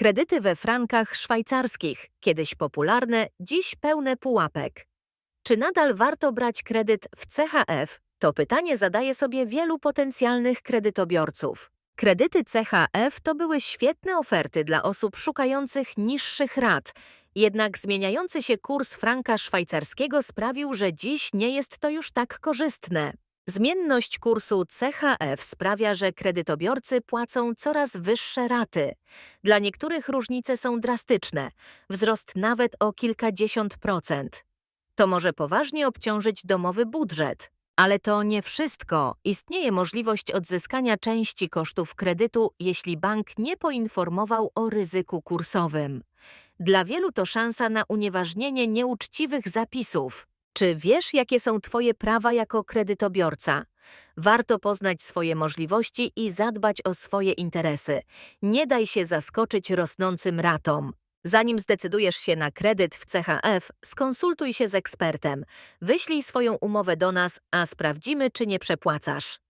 Kredyty we frankach szwajcarskich, kiedyś popularne, dziś pełne pułapek. Czy nadal warto brać kredyt w CHF? To pytanie zadaje sobie wielu potencjalnych kredytobiorców. Kredyty CHF to były świetne oferty dla osób szukających niższych rat, jednak zmieniający się kurs franka szwajcarskiego sprawił, że dziś nie jest to już tak korzystne. Zmienność kursu CHF sprawia, że kredytobiorcy płacą coraz wyższe raty. Dla niektórych różnice są drastyczne, wzrost nawet o kilkadziesiąt procent. To może poważnie obciążyć domowy budżet. Ale to nie wszystko. Istnieje możliwość odzyskania części kosztów kredytu, jeśli bank nie poinformował o ryzyku kursowym. Dla wielu to szansa na unieważnienie nieuczciwych zapisów. Czy wiesz, jakie są Twoje prawa jako kredytobiorca? Warto poznać swoje możliwości i zadbać o swoje interesy. Nie daj się zaskoczyć rosnącym ratom. Zanim zdecydujesz się na kredyt w CHF, skonsultuj się z ekspertem. Wyślij swoją umowę do nas, a sprawdzimy, czy nie przepłacasz.